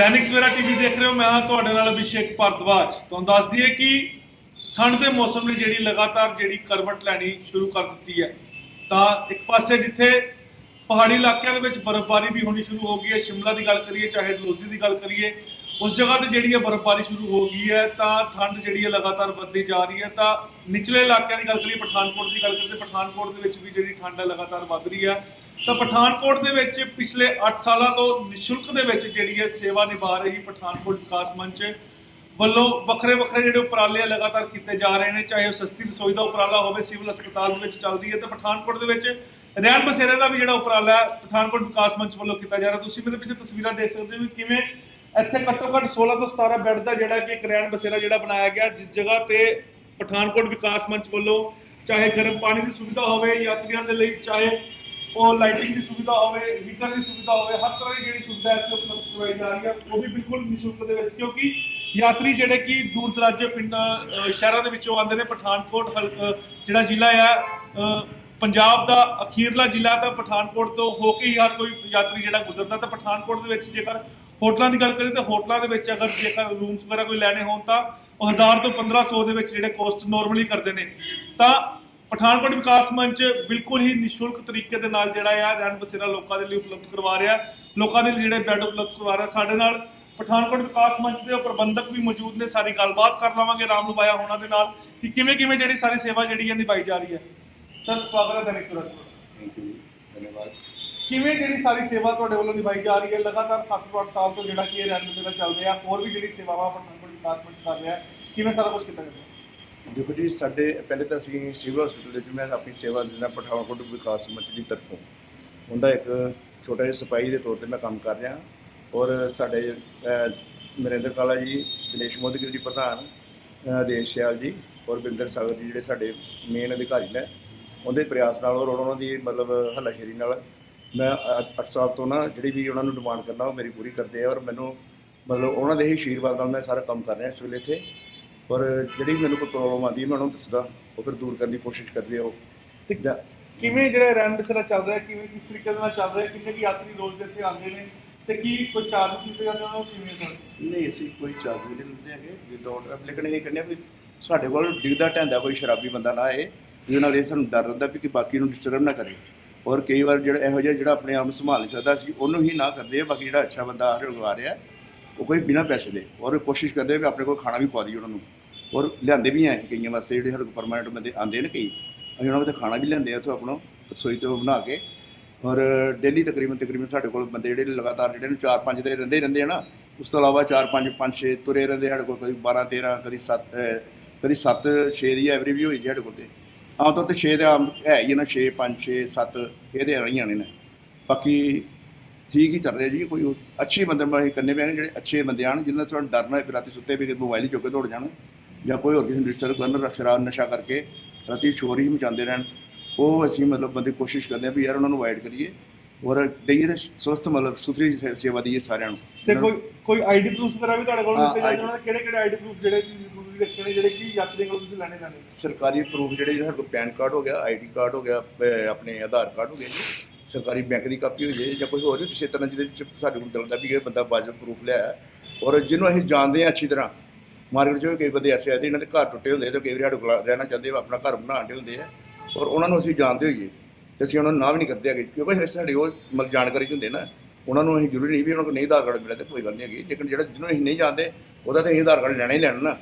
Dainik Savera TV ਦੇਖ ਰਹੇ ਹੋ। ਮੈਂ ਹਾਂ ਤੁਹਾਡੇ ਨਾਲ ਅਭਿਸ਼ੇਕ ਭਾਰਦਵਾਜ। ਤੁਹਾਨੂੰ ਦੱਸ ਦਈਏ ਕਿ ਠੰਡ ਦੇ ਮੌਸਮ ਨੇ ਜਿਹੜੀ ਲਗਾਤਾਰ ਜਿਹੜੀ ਕਰਵਟ ਲੈਣੀ ਸ਼ੁਰੂ ਕਰ ਦਿੱਤੀ ਹੈ, ਤਾਂ ਇੱਕ ਪਾਸੇ ਜਿੱਥੇ ਪਹਾੜੀ ਇਲਾਕਿਆਂ ਦੇ ਵਿੱਚ ਬਰਫ਼ਬਾਰੀ ਵੀ ਹੋਣੀ ਸ਼ੁਰੂ ਹੋ ਗਈ ਹੈ, ਸ਼ਿਮਲਾ ਦੀ ਗੱਲ ਕਰੀਏ, ਚਾਹੇ ਡਲੋਜ਼ੀ ਦੀ ਗੱਲ ਕਰੀਏ, ਉਸ ਜਗ੍ਹਾ ਤੇ ਜਿਹੜੀ ਹੈ ਬਰਫ਼ਬਾਰੀ ਸ਼ੁਰੂ ਹੋ ਗਈ ਹੈ, ਤਾਂ ਠੰਡ ਜਿਹੜੀ ਹੈ ਲਗਾਤਾਰ ਵੱਧਦੀ ਜਾ ਰਹੀ ਹੈ, ਤਾਂ ਨਿਚਲੇ ਇਲਾਕਿਆਂ ਦੀ ਗੱਲ ਕਰੀਏ, ਪਠਾਨਕੋਟ ਦੀ ਗੱਲ ਕਰੀਏ, ਤਾਂ ਪਠਾਨਕੋਟ ਦੇ ਵਿੱਚ ਵੀ ਜਿਹੜੀ ਠੰਡ ਹੈ ਲਗਾਤਾਰ ਵੱਧ ਰਹੀ ਹੈ। ਤਾਂ ਪਠਾਨਕੋਟ ਦੇ ਵਿੱਚ ਪਿਛਲੇ 8 ਸਾਲਾਂ ਤੋਂ ਨਿਸ਼ੁਲਕ ਦੇ ਵਿੱਚ ਜਿਹੜੀ ਹੈ ਸੇਵਾ ਨਿਭਾ ਰਹੀ ਪਠਾਨਕੋਟ ਵਿਕਾਸ ਮੰਚ ਵੱਲੋਂ ਵੱਖਰੇ ਵੱਖਰੇ ਜਿਹੜੇ ਉਪਰਾਲੇ ਆ ਲਗਾਤਾਰ ਕੀਤੇ ਜਾ ਰਹੇ ਨੇ, ਚਾਹੇ ਉਹ ਸਸਤੀ ਰਸੋਈ ਦਾ ਉਪਰਾਲਾ ਹੋਵੇ, ਸਿਵਲ ਹਸਪਤਾਲ ਦੇ ਵਿੱਚ ਚੱਲ ਰਹੀ ਹੈ, ਤੇ ਪਠਾਨਕੋਟ ਦੇ ਵਿੱਚ ਰਹਿਣ ਬਸੇਰੇ ਦਾ ਵੀ ਜਿਹੜਾ ਉਪਰਾਲਾ ਪਠਾਨਕੋਟ ਵਿਕਾਸ ਮੰਚ ਵੱਲੋਂ ਕੀਤਾ ਜਾ ਰਿਹਾ। ਤੁਸੀਂ ਮੇਰੇ ਪਿੱਛੇ ਤਸਵੀਰਾਂ ਦੇਖ ਸਕਦੇ ਹੋ ਕਿ ਕਿਵੇਂ ਇੱਥੇ ਘੱਟੋ ਘੱਟ 16 ਤੋਂ 17 ਬੈੱਡ ਦਾ ਜਿਹੜਾ ਕਿ ਇੱਕ ਰਹਿਣ ਬਸੇਰਾ ਜਿਹੜਾ ਬਣਾਇਆ ਗਿਆ, ਜਿਸ ਜਗ੍ਹਾ ਤੇ ਪਠਾਨਕੋਟ ਵਿਕਾਸ ਮੰਚ ਵੱਲੋਂ ਚਾਹੇ ਗਰਮ ਪਾਣੀ ਦੀ ਸੁਵਿਧਾ ਹੋਵੇ, ਯਾਤਰੀਆਂ ਦੇ ਲਈ ਚਾਹੇ ਉਹ ਲਾਈਟਿੰਗ ਦੀ ਸੁਵਿਧਾ ਹੋਵੇ ਹੀਟਰ ਦੀ ਸੁਵਿਧਾ ਹੋਵੇ, ਹਰ ਤਰ੍ਹਾਂ ਦੀ ਜਿਹੜੀ ਸੁਵਿਧਾ ਇੱਥੇ ਉਪਲਬਧ ਕਰਵਾਈ ਜਾ ਰਹੀ ਹੈ, ਉਹ ਵੀ ਬਿਲਕੁਲ ਨਿਸ਼ੁਲਕ ਦੇ ਵਿੱਚ, ਕਿਉਂਕਿ ਯਾਤਰੀ ਜਿਹੜੇ ਕਿ ਦੂਰ ਦਰਾਜੇ ਪਿੰਡਾਂ ਸ਼ਹਿਰਾਂ ਦੇ ਵਿੱਚੋਂ ਆਉਂਦੇ ਨੇ, ਪਠਾਨਕੋਟ, ਹਲਕਾ ਜਿਹੜਾ ਜ਼ਿਲ੍ਹਾ ਹੈ ਪੰਜਾਬ ਦਾ ਅਖੀਰਲਾ ਜ਼ਿਲ੍ਹਾ ਤਾਂ ਪਠਾਨਕੋਟ ਤੋਂ ਹੋ ਕੇ ਹੀ ਹਰ ਕੋਈ ਯਾਤਰੀ ਜਿਹੜਾ ਗੁਜ਼ਰਦਾ ਤਾਂ ਪਠਾਨਕੋਟ ਦੇ ਵਿੱਚ ਜੇਕਰ ਹੋਟਲਾਂ ਦੀ ਗੱਲ ਕਰੀਏ ਤਾਂ ਹੋਟਲਾਂ ਦੇ ਵਿੱਚ ਅਗਰ ਜੇਕਰ ਰੂਮਸ ਵਗੈਰਾ ਕੋਈ ਲੈਣੇ ਹੋਣ ਤਾਂ ਉਹ 1000 ਤੋਂ 1500 ਦੇ ਵਿੱਚ ਜਿਹੜੇ ਕੋਸਟ ਨਾਰਮਲੀ ਕਰਦੇ ਨੇ। ਤਾਂ ਪਠਾਨਕੋਟ ਵਿਕਾਸ ਮੰਚ ਬਿਲਕੁਲ ਹੀ ਨਿਸ਼ੁਲਕ ਤਰੀਕੇ ਦੇ ਨਾਲ ਜਿਹੜਾ ਆ ਰਹਿਣ ਬਸੇਰਾ ਲੋਕਾਂ ਦੇ ਲਈ ਉਪਲਬਧ ਕਰਵਾ ਰਿਹਾ। ਲੋਕਾਂ ਦੇ ਲਈ ਜਿਹੜੇ ਬੈੱਡ ਉਪਲਬਧ ਕਰਵਾ ਰਿਹਾ। ਸਾਡੇ ਨਾਲ ਪਠਾਨਕੋਟ ਵਿਕਾਸ ਮੰਚ ਦੇ ਉਹ ਪ੍ਰਬੰਧਕ ਵੀ ਮੌਜੂਦ ਨੇ। ਸਾਰੀ ਗੱਲਬਾਤ ਕਰ ਲਵਾਂਗੇ। ਰਾਮ ਨੂੰ ਬਾਇਆ ਹੋਣਾ ਦੇ ਨਾਲ ਕਿ ਕਿਵੇਂ ਕਿਵੇਂ ਜਿਹੜੀ ਸਾਰੀ ਸੇਵਾ ਜਿਹੜੀ ਹੈ ਨਿਭਾਈ ਜਾ ਰਹੀ ਹੈ। ਸਰ ਸਵਾਗਤ ਹੈ ਦੈਨਿਕ ਸੁਰਤ ਥੈਂਕ ਯੂ ਧੰਨਵਾਦ। ਕਿਵੇਂ ਜਿਹੜੀ ਸਾਰੀ ਸੇਵਾ ਤੁਹਾਡੇ ਵੱਲੋਂ ਨਿਭਾਈ ਜਾ ਰਹੀ ਹੈ? ਲਗਾਤਾਰ 7-8 ਸਾਲ ਤੋਂ ਜਿਹੜਾ ਕਿ ਇਹ ਰਹਿਣ ਬਸੇਰਾ ਚੱਲ ਰਿਹਾ ਹੋਰ ਵੀ ਜਿਹੜੀ ਸੇਵਾਵਾਂ ਪਠਾਨਕੋਟ ਵਿਕਾਸ ਮੰਚ ਕਰ ਰਿਹਾ ਕਿਵੇਂ ਸਾਰਾ ਕੁਝ ਕੀਤਾ ਜਾਂਦਾ ਦੇਖੋ ਜੀ ਸਾਡੇ ਪਹਿਲੇ ਤਾਂ ਅਸੀਂ ਸਿਵਲ ਹਸਪੀਟਲ ਵਿੱਚ ਮੈਂ ਆਪਣੀ ਸੇਵਾ ਦਿੰਦਾ ਪਠਾਨਕੋਟ ਵਿਕਾਸ ਮੰਚ ਦੀ ਤਰਫੋਂ ਉਹਦਾ ਇੱਕ ਛੋਟਾ ਜਿਹਾ ਸਿਪਾਹੀ ਦੇ ਤੌਰ ਤੇ ਮੈਂ ਕੰਮ ਕਰ ਰਿਹਾ। ਔਰ ਸਾਡੇ ਨਰਿੰਦਰ ਕਾਲਾ ਜੀ ਦਿਨੇਸ਼ ਮੋਦੀ ਜੀ ਪ੍ਰਧਾਨ ਅਹ, ਦੇਸ਼ ਸਿਆਲ ਜੀ ਔਰ ਬਿੰਦਰ ਸਾਗਰ ਜੀ ਜਿਹੜੇ ਸਾਡੇ ਮੇਨ ਅਧਿਕਾਰੀ ਨੇ ਉਹਦੇ ਪ੍ਰਯਾਸ ਨਾਲ ਔਰ ਉਹਨਾਂ ਦੀ ਮਤਲਬ ਹੱਲਾਸ਼ੇਰੀ ਨਾਲ ਮੈਂ 8 ਸਾਲ ਤੋਂ ਨਾ ਜਿਹੜੀ ਵੀ ਉਹਨਾਂ ਨੂੰ ਡਿਮਾਂਡ ਕਰਨਾ ਉਹ ਮੇਰੀ ਪੂਰੀ ਕਰਦੇ ਆ ਔਰ ਮੈਨੂੰ ਮਤਲਬ ਉਹਨਾਂ ਦੇ ਹੀ ਆਸ਼ੀਰਵਾਦ ਨਾਲ ਮੈਂ ਸਾਰਾ ਕੰਮ ਕਰ ਰਿਹਾ ਇਸ ਵੇਲੇ ਇੱਥੇ। ਪਰ ਜਿਹੜੀ ਮੈਨੂੰ ਕੋਈ ਪ੍ਰੋਬਲਮ ਆਉਂਦੀ ਹੈ ਮੈਂ ਉਹਨਾਂ ਨੂੰ ਦੱਸਦਾ ਉਹ ਫਿਰ ਦੂਰ ਕਰਨ ਦੀ ਕੋਸ਼ਿਸ਼ ਕਰਦੇ ਆ ਉਹ। ਤੇ ਜਾਂ ਕਿਵੇਂ ਜਿਹੜਾ ਰਹਿਣ ਬਸੇਰਾ ਚੱਲ ਰਿਹਾ ਕਿਵੇਂ ਕਿਸ ਤਰੀਕੇ ਦੇ ਨਾਲ ਚੱਲ ਰਿਹਾ ਕਿੰਨੇ ਕੀ ਯਾਤਰੀ ਰੋਜ਼ ਦੇ ਇੱਥੇ ਆਉਂਦੇ ਨੇ ਤੇ ਕੀ ਕੋਈ ਚਾਰजेस ਦਿੱਤੇ ਜਾਂਦੇ ਉਹਨਾਂ ਨੂੰ ਕਿਵੇਂ ਨਹੀਂ ਅਸੀਂ ਕੋਈ ਚਾਰਜ ਨਹੀਂ ਲੈਂਦੇ ਹੈਗੇ ਵਿਦਆਊਟ ਲੇਕਿਨ ਇਹ ਕਹਿੰਦੇ ਆ ਵੀ ਸਾਡੇ ਕੋਲ ਡਿੱਗਦਾ ਢੈਂਦਾ ਕੋਈ ਸ਼ਰਾਬੀ ਬੰਦਾ ਨਾ ਆਏ। ਜਿਹਦੇ ਨਾਲ ਇਹ ਸਾਨੂੰ ਡਰ ਰਹਿੰਦਾ ਵੀ ਕਿ ਬਾਕੀ ਨੂੰ ਡਿਸਟਰਬ ਨਾ ਕਰੇ। ਔਰ ਕਈ ਵਾਰ ਜਿਹੜਾ ਇਹੋ ਜਿਹਾ ਜਿਹੜਾ ਆਪਣੇ ਆਪ ਨੂੰ ਸੰਭਾਲ ਨਹੀਂ ਸਕਦਾ ਸੀ ਉਹਨੂੰ ਹੀ ਨਾ ਕਰਦੇ ਬਾਕੀ ਜਿਹੜਾ ਅੱਛਾ ਬੰਦਾ ਆ ਰਿਹਾ ਆ ਰਿਹਾ ਉਹ ਕੋਈ ਬਿਨਾਂ ਪੈਸੇ ਦੇ। ਔਰ ਕੋਸ਼ਿਸ਼ ਕਰਦੇ ਵੀ ਆਪਣੇ ਕੋਲ ਖਾਣਾ ਵੀ ਖਵਾ ਦਈਏ ਉਹਨਾਂ ਨੂੰ। ਔਰ ਲਿਆਂਦੇ ਵੀ ਆਏ ਕਈਆਂ ਵਾਸਤੇ ਜਿਹੜੇ ਸਾਡੇ ਕੋਲ ਪਰਮਾਨੈਂਟ ਬੰਦੇ ਆਉਂਦੇ ਨੇ ਕਈ। ਅਸੀਂ ਉਹਨਾਂ ਵਾਸਤੇ ਖਾਣਾ ਵੀ ਲਿਆਂਦੇ ਆ ਉੱਥੋਂ ਆਪਣਾ ਰਸੋਈ ਤੋਂ ਬਣਾ ਕੇ। ਔਰ ਡੇਲੀ ਤਕਰੀਬਨ ਤਕਰੀਬਨ ਸਾਡੇ ਕੋਲ ਬੰਦੇ ਜਿਹੜੇ ਲਗਾਤਾਰ ਜਿਹੜੇ ਨੂੰ 4-5 ਦੇ ਰਹਿੰਦੇ ਹੀ ਰਹਿੰਦੇ ਆ ਨਾ, ਉਸ ਤੋਂ ਇਲਾਵਾ 4-5 5-6 ਤੁਰੇ ਰਹਿੰਦੇ ਸਾਡੇ ਕੋਲ, ਕਦੀ 12-13 ਕਦੀ 7 ਕਦੀ 7-6 ਦੀ ਐਵਰੀ ਵੀ ਹੋਈ ਜੀ ਸਾਡੇ ਕੋਲ ਤੇ। ਆਮ ਤੌਰ ਤੇ 6 ਦੇ ਆਮ ਹੈ ਹੀ ਆ ਨਾ 6 5 6 7 ਇਹਦੇ ਆਣੇ ਹੀ ਆਣੇ ਨੇ। ਬਾਕੀ ਠੀਕ ਹੀ ਚੱਲ ਰਿਹਾ ਜੀ, ਕੋਈ ਅੱਛੇ ਬੰਦੇ ਮੈਂ ਕਰਨੇ ਪਏ ਜਿਹੜੇ ਅੱਛੇ ਬੰਦੇ ਆਣ ਜਿਨ੍ਹਾਂ ਤੋਂ ਤੁਹਾਨੂੰ ਡਰ ਨਾ ਹੋਏ ਵੀ ਰਾਤੀ ਸੁੱਤੇ ਵੀ ਕਿ ਮੋਬਾਈਲ ਹੀ ਚੁੱਕ ਕੇ ਦੌੜ ਜਾਣ, ਜਾਂ ਕੋਈ ਹੋਰ ਕਿਸੇ ਨੂੰ ਡਿਸਟਰਬ ਕਰਨ ਸ਼ਰਾਬ ਨਸ਼ਾ ਕਰਕੇ ਰਾਤੀ ਸ਼ੋਰ ਹੀ ਮਚਾਉਂਦੇ ਰਹਿਣ। ਉਹ ਅਸੀਂ ਮਤਲਬ ਬੰਦੇ ਕੋਸ਼ਿਸ਼ ਕਰਦੇ ਆ ਵੀ ਯਾਰ ਉਹਨਾਂ ਨੂੰ ਅਵਾਇਡ ਕਰੀਏ। ਔਰ ਦਈਏ ਤੇ ਸਵਸਥ ਮਤਲਬ ਸੁਥਰੀ ਸੇਵਾ ਦਈਏ ਸਾਰਿਆਂ ਨੂੰ। ਤੇ ਕੋਈ ਕੋਈ ਆਈਡੀ ਪ੍ਰੂਫ ਵਗੈਰਾ ਵੀ ਤੁਹਾਡੇ ਕੋਲ ਦਿੱਤੇ ਜਾਂਦੇ ਉਹਨਾਂ ਦੇ ਕਿਹੜੇ ਕਿਹੜੇ ਆਈਡੀ ਪ੍ਰੂਫ ਜਿਹੜੇ ਜ਼ਰੂਰੀ ਰੱਖੇ ਨੇ ਜਿਹੜੇ ਕਿ ਯਾਤਰੀਆਂ ਕੋਲ ਤੁਸੀਂ ਲੈਣੇ ਜਾਣੇ? ਸਰਕਾਰੀ ਪ੍ਰੂਫ ਜਿਹੜੇ ਸਾਡੇ ਕੋਲ ਪੈਨ ਕਾਰਡ ਹੋ ਗਿਆ ਆਈਡੀ ਕਾਰਡ ਹੋ ਗਿਆ ਆਪਣੇ ਆਧਾਰ ਕਾਰਡ ਹੋ ਗਿਆ ਜੀ। ਸਰਕਾਰੀ ਬੈਂਕ ਦੀ ਕਾਪੀ ਹੋ ਜਾਏ ਜਾਂ ਕੋਈ ਹੋਰ ਵੀ ਕਿਸੇ ਤਰ੍ਹਾਂ ਜਿਹਦੇ ਵਿੱਚ ਸਾਡੇ ਕੋਲ ਦਲਦਾ ਵੀ ਇਹ ਬੰਦਾ ਵਾਜਬ ਪ੍ਰੂਫ ਲਿਆ। ਔਰ ਜਿਹਨੂੰ ਅਸੀਂ ਜਾਣਦੇ ਹਾਂ ਅੱਛੀ ਤਰ੍ਹਾਂ ਮਾਰਕੀਟ 'ਚ ਕਈ ਬੰਦੇ ਐਸੇ ਆਦੇ ਇਹਨਾਂ ਦੇ ਘਰ ਟੁੱਟੇ ਹੁੰਦੇ ਤੇ ਕਈ ਵਾਰੀ ਸਾਡੇ ਕੋਲ ਰਹਿਣਾ ਚਾਹੁੰਦੇ ਆ ਆਪਣਾ ਘਰ ਬਣਾਉਣ ਦੇ ਹੁੰਦੇ ਆ। ਔਰ ਉਹਨਾਂ ਨੂੰ ਅਸੀਂ ਜਾਣਦੇ ਹੋਈਏ। ਤੇ ਅਸੀਂ ਉਹਨਾਂ ਨੂੰ ਨਾ ਵੀ ਨਹੀਂ ਕਰਦੇ ਹੈਗੇ ਕਿਉਂਕਿ ਸਾਡੇ ਉਹ ਮਤਲਬ ਜਾਣਕਾਰੀ ਹੁੰਦੇ ਨਾ ਉਹਨਾਂ ਨੂੰ ਅਸੀਂ ਜ਼ਰੂਰੀ ਨਹੀਂ ਵੀ ਉਹਨਾਂ ਕੋਲ ਨਹੀਂ ਆਧਾਰ ਕਾਰਡ ਮਿਲਿਆ ਤੇ ਕੋਈ ਗੱਲ ਨਹੀਂ ਹੈਗੀ। ਲੇਕਿਨ ਜਿਹੜਾ ਜਿਹਨੂੰ ਅਸੀਂ ਨਹੀਂ ਜਾਣਦੇ ਉਹਦਾ ਤਾਂ ਅਸੀਂ ਆਧਾਰ ਕਾਰਡ ਲੈਣਾ ਹੀ ਲੈਣਾ ਨਾ।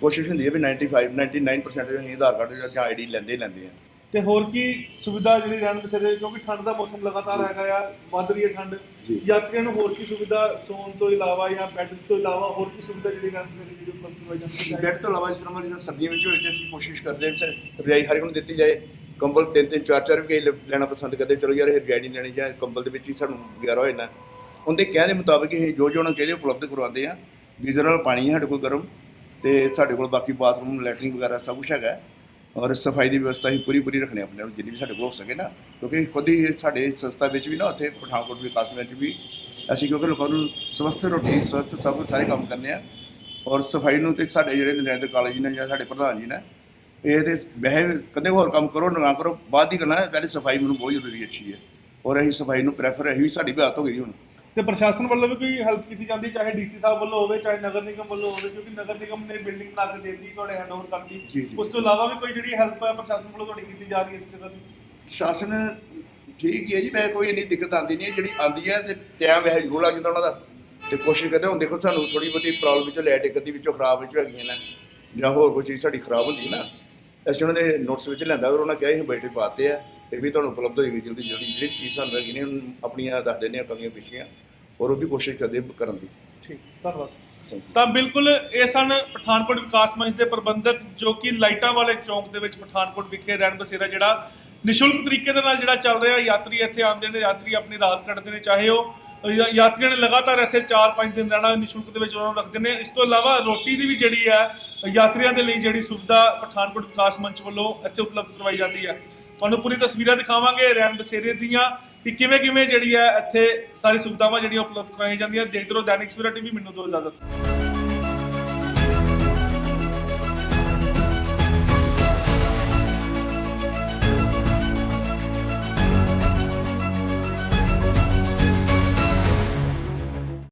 ਕੋਸ਼ਿਸ਼ ਹੁੰਦੀ ਹੈ ਵੀ 95 99% ਅਸੀਂ ਆਧਾਰ ਕਾਰਡ ਜਾਂ ਆਈਡੀ ਲੈਂਦੇ ਹੀ ਲੈਂਦੇ ਆ। ਤੇ ਹੋਰ ਕੀ ਸੁਵਿਧਾ ਜਿਹੜੀ ਰਹਿਣ ਬਸੇਰੇ ਕਿਉਂਕਿ ਠੰਡ ਦਾ ਮੌਸਮ ਲਗਾਤਾਰ ਹੈਗਾ ਆ ਵੱਧ ਰਹੀ ਹੈ ਠੰਡ। ਯਾਤਰੀਆਂ ਨੂੰ ਹੋਰ ਕੀ ਸੁਵਿਧਾ ਸੌਣ ਤੋਂ ਇਲਾਵਾ ਜਾਂ ਬੈੱਡਸ ਤੋਂ ਇਲਾਵਾ ਹੋਰ ਕੀ ਸੁਵਿਧਾ ਜਿਹੜੀ ਰਹਿਣ ਬਸੇਰੇ ਦੀ ਉਪਲਬਧ ਕਰਵਾਈ ਜਾਂਦੀ ਹੈ ਬੈੱਡ ਤੋਂ ਇਲਾਵਾ ਜਿਸ ਤਰ੍ਹਾਂ ਮਤਲਬ ਸਰਦੀਆਂ ਵਿੱਚ ਹੋਏ ਤੇ ਅਸੀਂ ਕੋਸ਼ਿਸ਼ ਕਰਦੇ ਹਾਂ ਕਿ ਰਜਾਈ ਹਰ ਇੱਕ ਨੂੰ ਦਿੱਤੀ ਜਾਏ। ਕੰਬਲ ਤਿੰਨ ਤਿੰਨ ਚਾਰ ਚਾਰ ਵੀ ਕਈ ਲੈਣਾ ਪਸੰਦ ਕਰਦੇ, ਚਲੋ ਯਾਰ ਇਹ ਰਜਾਈ ਲੈਣੀ ਜਾਂ ਕੰਬਲ ਦੇ ਵਿੱਚ ਹੀ ਸਾਨੂੰ ਗੁਜ਼ਾਰਾ ਹੋ ਜਾਣਾ ਉਹਦੇ ਕਹਿਣ ਦੇ ਮੁਤਾਬਿਕ ਇਹ ਜੋ ਜੋ ਉਹਨਾਂ ਨੂੰ ਚਾਹੀਦੇ ਉਪਲਬਧ ਕਰਵਾਉਂਦੇ ਆ। ਗੀਜ਼ਰ ਨਾਲ ਪਾਣੀ ਹੈ ਸਾਡੇ ਕੋਲ ਗਰਮ ਤੇ ਸਾਡੇ ਕੋਲ ਬਾਕੀ ਬਾਥਰੂਮ, ਲੈਟਰਿੰਗ ਵਗੈਰਾ ਸਭ ਕੁਝ ਹੈਗਾ। ਔਰ ਸਫ਼ਾਈ ਦੀ ਵਿਵਸਥਾ ਅਸੀਂ ਪੂਰੀ ਪੂਰੀ ਰੱਖਣੀ ਆਪਣੇ ਆਪ, ਜਿੰਨੀ ਵੀ ਸਾਡੇ ਕੋਲ ਹੋ ਸਕੇ ਨਾ। ਕਿਉਂਕਿ ਖੁਦ ਹੀ ਸਾਡੇ ਸੰਸਥਾ ਵਿੱਚ ਵੀ ਨਾ, ਉੱਥੇ ਪਠਾਨਕੋਟ ਵਿਕਾਸ ਵਿੱਚ ਵੀ ਅਸੀਂ ਕਿਉਂਕਿ ਲੋਕਾਂ ਨੂੰ ਸਵਸਥ ਰੋਟੀ, ਸਵਸਥ ਸਭ ਕੁਛ ਸਾਰੇ ਕੰਮ ਕਰਨੇ ਆ। ਔਰ ਸਫ਼ਾਈ ਨੂੰ ਤੇ ਸਾਡੇ ਜਿਹੜੇ ਨਰਿੰਦਰ ਕਾਲਜ ਨੇ ਜਾਂ ਸਾਡੇ ਪ੍ਰਧਾਨ ਜੀ ਨੇ ਇਹ ਤੇ ਵੈਸੇ ਕਦੇ ਹੋਰ ਕੰਮ ਕਰੋ ਨਾ ਕਰੋ ਬਾਅਦ ਦੀ ਕਰਨਾ ਪਹਿਲੇ ਸਫ਼ਾਈ ਮੈਨੂੰ ਬਹੁਤ ਜ਼ਰੂਰੀ ਅੱਛੀ ਹੈ। ਔਰ ਅਸੀਂ ਸਫ਼ਾਈ ਨੂੰ ਪ੍ਰੈਫਰ ਅਸੀਂ ਵੀ ਸਾਡੀ ਆਦਤ ਹੋ ਗਈ ਹੁਣ। ਤੇ ਪ੍ਰਸ਼ਾਸਨ ਵੱਲੋਂ ਵੀ ਕੋਈ ਹੈਲਪ ਕੀਤੀ ਜਾਂਦੀ ਚਾਹੇ ਡੀਸੀ ਸਾਹਿਬ ਵੱਲੋਂ ਹੋਵੇ ਚਾਹੇ ਨਗਰ ਨਿਗਮ ਵੱਲੋਂ ਹੋਵੇ ਕਿਉਂਕਿ ਨਗਰ ਨਿਗਮ ਨੇ ਬਿਲਡਿੰਗ ਬਣਾ ਕੇ ਦਿੱਤੀ ਤੁਹਾਡੇ ਹੈਂਡਓਵਰ ਕਰਤੀ। ਉਸ ਤੋਂ ਇਲਾਵਾ ਵੀ ਕੋਈ ਜਿਹੜੀ ਹੈਲਪ ਹੈ ਪ੍ਰਸ਼ਾਸਨ ਵੱਲੋਂ ਤੁਹਾਡੀ ਕੀਤੀ ਜਾ ਰਹੀ ਹੈ ਇਸ ਜਗ੍ਹਾ ਦੀ? ਸ਼ਾਸਨ ਠੀਕ ਹੀ ਜੀ ਵੈਸੇ ਕੋਈ ਇੰਨੀ ਦਿੱਕਤ ਆਉਂਦੀ ਨਹੀਂ ਜਿਹੜੀ ਆਉਂਦੀ ਹੈ ਤੇ ਟਾਈਮ ਵੈਸੇ ਜ਼ਰੂਰ ਲੱਗ ਜਾਂਦਾ ਉਹਨਾਂ ਦਾ। ਤੇ ਕੋਸ਼ਿਸ਼ ਕਰਦੇ ਹੁਣ ਦੇਖੋ ਸਾਨੂੰ ਥੋੜੀ ਬਹੁਤੀ ਪ੍ਰੋਬਲਮ ਵਿੱਚੋਂ ਲਾਈਟ ਇੱਕ ਅੱਧੀ ਵਿੱਚੋਂ ਖਰਾਬ ਵਿੱਚ ਹੈਗੀਆਂ ਨੇ ਜਾਂ ਹੋਰ ਕੋਈ ਚੀਜ਼ ਸਾਡੀ ਖਰਾਬ ਹੁੰਦੀ ਨਾ। ਅਸੀਂ ਉਹਨਾਂ ਦੇ ਨੋਟਸ ਵਿੱਚ ਲੈਂਦਾ ਔਰ ਉਹਨਾਂ ਕਿਹਾ ਅਸੀਂ ਬੈਟਰੀ ਪਾਤੇ ਆ ਇਹ ਵੀ ਤੁਹਾਨੂੰ ਉਪਲਬਧ ਹੋਏਗੀ ਜਲਦੀ ਜਲਦੀ। ਜਿਹੜੀ ਚੀਜ਼ ਸਾਨੂੰ ਹੈਗੀ ਨੇ ਆਪਣੀਆਂ ਦੱਸ ਦਿੰਦੇ ਆ ਕਮੀਆਂ ਪਿਛੀਆਂ ਔਰ ਉਹ ਵੀ ਕੋਸ਼ਿਸ਼ ਕਰਦੇ ਕਰਨ ਦੀ। ਠੀਕ ਧੰਨਵਾਦ। ਤਾਂ ਬਿਲਕੁਲ ਇਹ ਸਨ ਪਠਾਨਕੋਟ ਵਿਕਾਸ ਮੰਚ ਦੇ ਪ੍ਰਬੰਧਕ ਜੋ ਕਿ ਲਾਈਟਾਂ ਵਾਲੇ ਚੌਂਕ ਦੇ ਵਿੱਚ ਪਠਾਨਕੋਟ ਵਿਖੇ ਰਹਿਣ ਬਸੇਰਾ ਜਿਹੜਾ ਨਿਸ਼ੁਲਕ ਤਰੀਕੇ ਦੇ ਨਾਲ ਜਿਹੜਾ ਚੱਲ ਰਿਹਾ ਯਾਤਰੀ ਇੱਥੇ ਆਉਂਦੇ ਨੇ ਯਾਤਰੀ ਆਪਣੀ ਰਾਤ ਕੱਢਦੇ ਨੇ ਚਾਹੇ ਉਹ ਯਾਤਰੀਆਂ ਨੇ ਲਗਾਤਾਰ ਇੱਥੇ 4-5 ਦਿਨ ਰਹਿਣਾ ਨਿਸ਼ੁਲਕ ਦੇ ਵਿੱਚ ਉਹਨਾਂ ਨੂੰ ਰੱਖਦੇ ਨੇ ਇਸ ਤੋਂ ਇਲਾਵਾ ਰੋਟੀ ਦੀ ਵੀ ਜਿਹੜੀ ਹੈ, ਯਾਤਰੀਆਂ ਦੇ ਲਈ ਜਿਹੜੀ ਸੁਵਿਧਾ ਪਠਾਨਕੋਟ ਵਿਕਾਸ ਮੰਚ ਵੱਲੋਂ ਇੱਥੇ ਉਪਲਬਧ ਕਰਵਾਈ ਜਾਂਦੀ ਹੈ। ਤੁਹਾਨੂੰ ਪੂਰੀ ਤਸਵੀਰਾਂ ਦਿਖਾਵਾਂਗੇ ਰਹਿਣ ਬਸੇਰੇ ਦੀਆਂ ਕਿ ਕਿਵੇਂ ਕਿਵੇਂ ਜਿਹੜੀ ਹੈ ਇੱਥੇ ਸਾਰੀ ਸੁਵਿਧਾਵਾਂ ਜਿਹੜੀਆਂ ਉਪਲਬਧ ਕਰਵਾਈਆਂ ਜਾਂਦੀਆਂ। ਦੇਖਦੇ ਰਹੋ ਦੈਨਿਕ ਸਵੇਰਾ ਟੀਵੀ, ਮੈਨੂੰ ਦੋ ਇਜਾਜ਼ਤ।